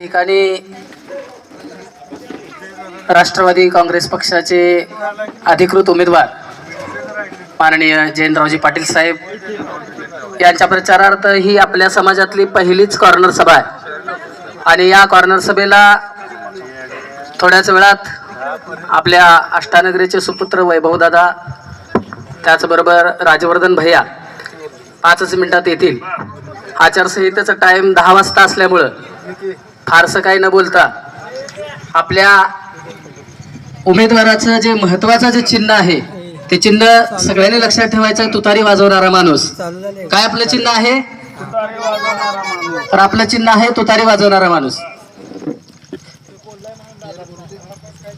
ठिकाणी राष्ट्रवादी काँग्रेस पक्षाचे अधिकृत उमेदवार माननीय जयंतरावजी पाटील साहेब यांच्या प्रचारार्थ ही आपल्या समाजातली पहिलीच कॉर्नर सभा आहे. आणि या कॉर्नर सभेला थोड्याच वेळात आपल्या अष्टानगरीचे सुपुत्र वैभवदादा त्याचबरोबर राजवर्धन भैया पाचच मिनिटात येतील. आचारसंहितेचा टाईम दहा वाजता असल्यामुळं फारसं काही न बोलता आपल्या उमेदवाराचं जे महत्वाचं जे चिन्ह आहे ते चिन्ह सगळ्यांनी लक्षात ठेवायचं तुतारी वाजवणारा माणूस. काय आपलं चिन्ह आहे? तर आपलं चिन्ह आहे तुतारी वाजवणारा माणूस.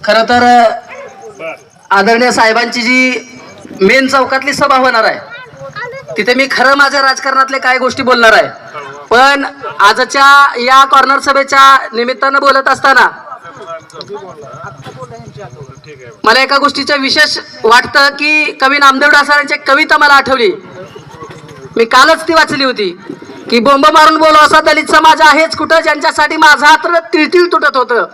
खर तर आदरणीय साहेबांची जी मेन चौकातली सभा होणार आहे तिथे मी खरं माझ्या राजकारणातले काय गोष्टी बोलणार आहे पण आजच्या या कॉर्नर सभेच्या निमित्तानं बोलत असताना मला एका गोष्टीचं विशेष वाटतं की कवी नामदेव डासारांची कविता मला आठवली. मी कालच ती वाचली होती. की बोंब मारून बोलो असा दलित समाज आहेच कुठं? ज्यांच्यासाठी माझा हात तिळतिळ तुटत होतं.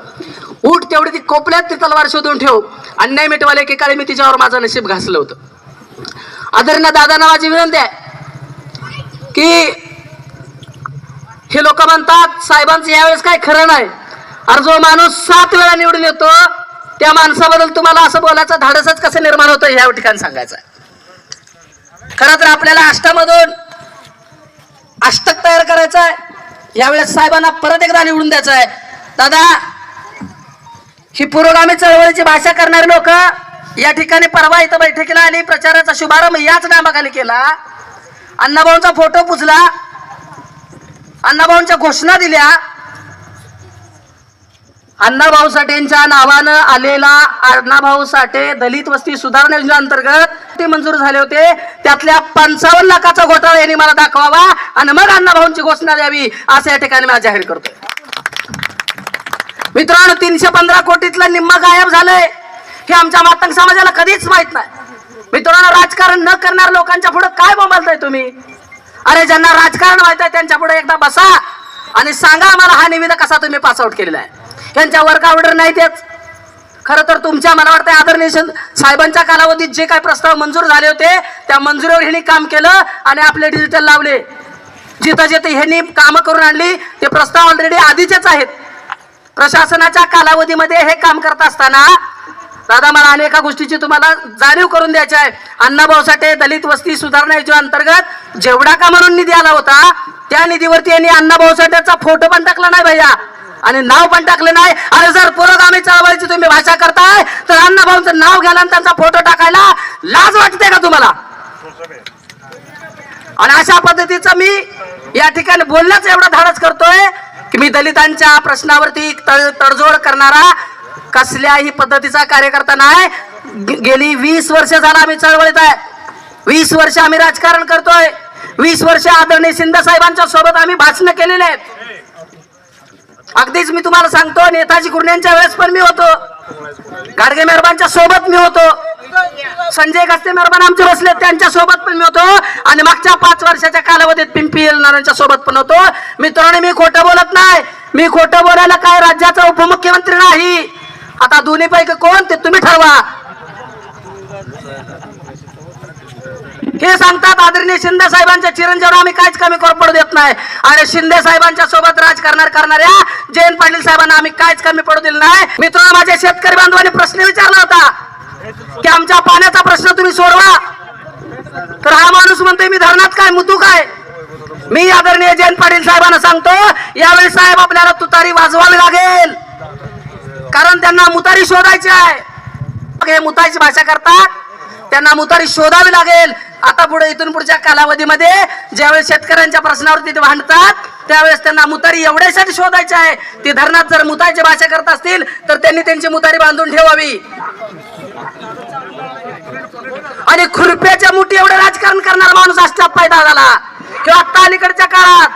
उठ तेवढी ती कोपल्यात ती तलवार शोधून ठेव. अन्याय मिटवाले एकेकाळी मी तिच्यावर माझं नशीब घासलं होतं. आदरणीय दादांना माझी विनंती आहे की हे लोक म्हणतात साहेबांचं यावेळेस काय खरं नाही. अरे जो माणूस सात वेळा निवडून येतो त्या माणसाबद्दल तुम्हाला असं बोलायचं धाडसच कसं निर्माण होतं ह्या ठिकाणी सांगायचं खरं तर आपल्याला अष्टामधून अष्टक तयार करायचं आहे. यावेळेस साहेबांना परत एकदा निवडून द्यायचं आहे. दादा ही पुरोगामी चळवळीची भाषा करणारे लोक या ठिकाणी परवा इथं बैठकीला आली प्रचाराचा शुभारंभ याच नामाखाली केला. अण्णाभाऊंचा फोटो पुजला. अण्णाभाऊंच्या घोषणा दिल्या. अण्णाभाऊ साठेंच्या नावानं आलेला अण्णाभाऊ साठे दलित वस्ती सुधारणा योजनेअंतर्गत ते मंजूर झाले होते. त्यातल्या पंचावन्न लाखाचा घोटाळा यांनी मला दाखवावा आणि मग अण्णाभाऊंची घोषणा द्यावी असं या ठिकाणी मला जाहीर करतो मित्रांनो तीनशे पंधरा कोटीतलं निम्मा गायब झालंय. हे आमच्या मातंग समाजाला कधीच माहीत नाही. मित्रांनो राजकारण न करणाऱ्या लोकांच्या पुढे काय बोंबालताय तुम्ही? अरे ज्यांना राजकारण व्हायचं आहे त्यांच्या पुढे एकदा बसा आणि सांगा आम्हाला हा निविदा कसा तुम्ही पासआउट केलेला आहे. यांच्या वर्क ऑर्डर नाही तेच खरं तर तुमच्या मला वाटतं आदरणीय साहेबांच्या कालावधीत जे काही प्रस्ताव मंजूर झाले होते त्या मंजुरीवर ह्यांनी काम केलं आणि आपले डिजिटल लावले. जिथं जिथं ह्यांनी कामं करून आणली ते प्रस्ताव ऑलरेडी आधीचेच आहेत. प्रशासनाच्या कालावधीमध्ये हे काम करत असताना दादा मला अनेका गोष्टीची तुम्हाला जाणीव करून द्यायची आहे. अण्णाभाऊ साठे दलित वस्ती सुधारणा योजनेअंतर्गत जेवढा का म्हणून निधी आला होता त्या निधीवरती यांनी अण्णाभाऊ साठेचा फोटो पण टाकला नाही भैया. आणि नाव पण टाकले नाही. अरे जर पुरोगामी चळवळीची तुम्ही भाषा करताय तर अण्णाभाऊंचं नाव घ्यायला आणि त्यांचा फोटो टाकायला लाज वाटते का तुम्हाला? आणि अशा पद्धतीचं मी या ठिकाणी बोलण्याच एवढा धाडस करतोय की मी दलितांच्या प्रश्नावरती तडजोड करणारा कसल्याही पद्धतीचा कार्यकर्ता नाही. गेली वीस वर्ष झाला आम्ही चळवळीत आहे. वीस वर्ष आम्ही राजकारण करतोय. वीस वर्ष आदरणीय शिंदे साहेबांच्या सोबत आम्ही भाषण केलेले आहेत. अगदीच मी तुम्हाला सांगतो नेताजी कुर्ण्यांच्या वेळेस पण मी होतो. गाडगे मेहरबानच्या सोबत मी होतो. संजय गस्ते मेहरबान आमचे बसले त्यांच्यासोबत पण मी होतो. आणि मागच्या पाच वर्षाच्या कालावधीत पिंपी येणाऱ्यांच्या सोबत पण होतो. मित्रांनी मी खोटं बोलत नाही. मी खोटं बोलायला काय राज्याचा उपमुख्यमंत्री नाही. आता दोन्ही पैकी कोण ते तुम्ही ठरवा. हे सांगतात आदरणीय शिंदे साहेबांच्या चिरंजीवर आम्ही काहीच कमी पडू देत नाही. आणि शिंदे साहेबांच्या सोबत राजकारण करणाऱ्या जयंत पाटील साहेबांना आम्ही काहीच कमी पडू दिलं नाही. मित्रांनो माझ्या शेतकरी बांधवांनी प्रश्न विचारला होता की आमच्या पाण्याचा प्रश्न तुम्ही सोडवा. तर हा माणूस म्हणतोय मी धरणात काय मुतू काय? मी आदरणीय जयंत पाटील साहेबांना सांगतो यावेळी साहेब आपल्याला तुतारी वाजवावी लागेल. कारण त्यांना मुतारी शोधायची आहे. हे मुतारीची भाषा करतात. त्यांना मुतारी शोधावी लागेल. आता पुढे इथून पुढच्या कालावधीमध्ये ज्यावेळेस शेतकऱ्यांच्या प्रश्नावरती ते भांडतात त्यावेळेस त्यांना मुतारी एवढ्यासाठी शोधायची आहे. ती धरणात जर मुतारीची भाषा करत असतील तर त्यांनी त्यांची मुतारी बांधून ठेवावी. आणि खुरप्याच्या मुठी एवढे राजकारण करणारा माणूस असतात पैदा झाला किंवा आता अलीकडच्या काळात.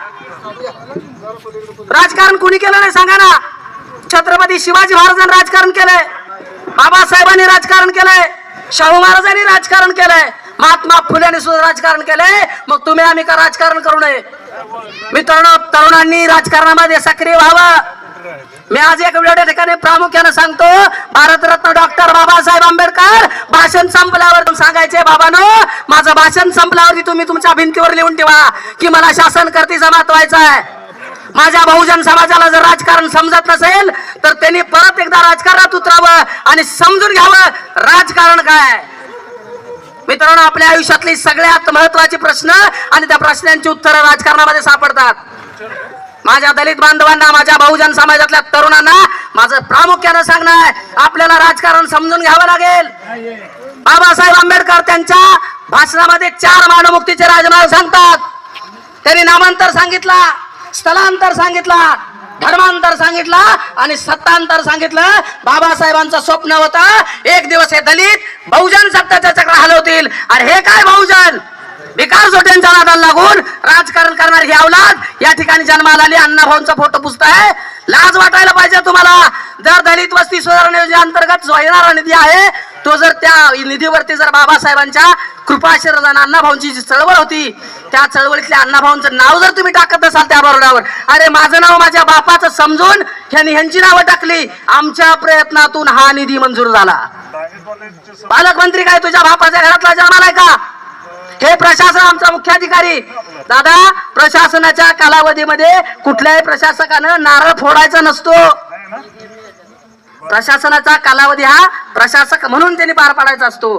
राजकारण कुणी केलं नाही सांगा ना. छत्रपती शिवाजी महाराजांनी राजकारण केलंय. बाबासाहेबांनी राजकारण केलंय. शाहू महाराजांनी राजकारण केलंय. महात्मा फुलेने सुद्धा राजकारण केलंय. मग तुम्ही आम्ही का राजकारण करू नये? मित्रांनो तरुणांनी राजकारणामध्ये सक्रिय व्हावं. मी आज एक वेगळ्या ठिकाणी प्रामुख्याने सांगतो भारतरत्न डॉक्टर बाबासाहेब आंबेडकर भाषण संपल्यावर सांगायचे बाबानो माझं भाषण संपल्यावरती तुम्ही तुमच्या भिंतीवर लिहून ठेवा की मला शासन कर्तीचा महत्वायचा आहे. माझ्या बहुजन समाजाला जर राजकारण समजत नसेल तर त्यांनी परत एकदा राजकारणात उतरावं आणि समजून घ्यावं. राजकारण काय? मित्रांनो आपल्या आयुष्यातली सगळ्यात महत्त्वाचे प्रश्न आणि त्या प्रश्नांची उत्तरं राजकारणामध्ये सापडतात. माझ्या दलित बांधवांना माझ्या बहुजन समाजातल्या तरुणांना माझं प्रामुख्यानं सांगणं आहे आपल्याला राजकारण समजून घ्यावं लागेल. बाबासाहेब आंबेडकर त्यांच्या भाषणामध्ये चार मानमुक्तीचे राजमार्ग सांगतात. त्यांनी नामांतर सांगितला स्थलांतर सांगितला. धर्मांतर सांगितला आणि सत्तांतर सांगितलं. बाबासाहेबांचं स्वप्न होतं एक दिवस हे दलित बहुजन सत्ताच्या चक्र हलवतील. आणि हे काय बहुजन? विकास जोटेंच्या नादाला लागून राजकारण करणारी ही अवलाद या ठिकाणी जन्माला आली. अण्णाभाऊंचा फोटो पुसताय. लाज वाटायला पाहिजे तुम्हाला. जर दलित वस्ती सुधारणा योजनेअंतर्गत जो येणारा निधी आहे तो जर त्या निधीवरती जर बाबासाहेबांच्या कृपाशीर्वादाने अण्णाभाऊंची जी चळवळ होती त्या चळवळीतल्या अण्णाभाऊंचं नाव जर तुम्ही टाकत असाल त्या बरोडावर अरे माझं नाव माझ्या बापाचं समजून ह्यांनी ह्यांची नावं टाकली. आमच्या प्रयत्नातून हा निधी मंजूर झाला. पालकमंत्री काय तुझ्या बापाच्या घरातला जन्मालाय का? हे प्रशासन आमचा मुख्याधिकारी. दादा प्रशासनाच्या कालावधीमध्ये कुठल्याही प्रशासकानं नारळ फोडायचा नसतो. प्रशासनाचा कालावधी हा प्रशासक म्हणून त्यांनी पार पाडायचा असतो.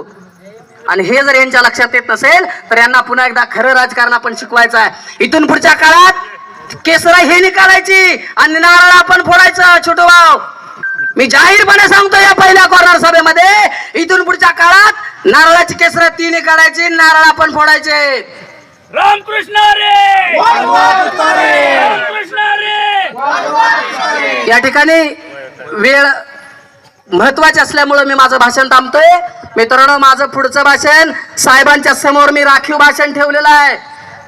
आणि हे जर यांच्या लक्षात येत नसेल तर यांना पुन्हा एकदा खरं राजकारण आपण शिकवायचं आहे. इथून पुढच्या काळात केसरा हे निकालायची आणि नारळ आपण फोडायचं छोटो भाऊ. मी जाहीरपणे सांगतो या पहिल्या कॉर्नर सभेमध्ये इथून पुढच्या काळात नारळाची केसरा ती निकालायची नारळ आपण फोडायचे. रामकृष्ण रे! रामकृष्ण रे! या ठिकाणी वेळ महत्वाची असल्यामुळं मी माझं भाषण थांबतोय. मित्रांनो माझं पुढचं भाषण साहेबांच्या समोर मी राखीव भाषण ठेवलेलं आहे.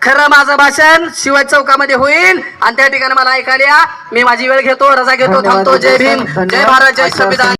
खरं माझं भाषण शिवाय चौकामध्ये होईल. आणि त्या ठिकाणी मला ऐकायला. मी माझी वेळ घेतो रजा घेतो थांबतो. जय भीम. जय भारत जय संविधान.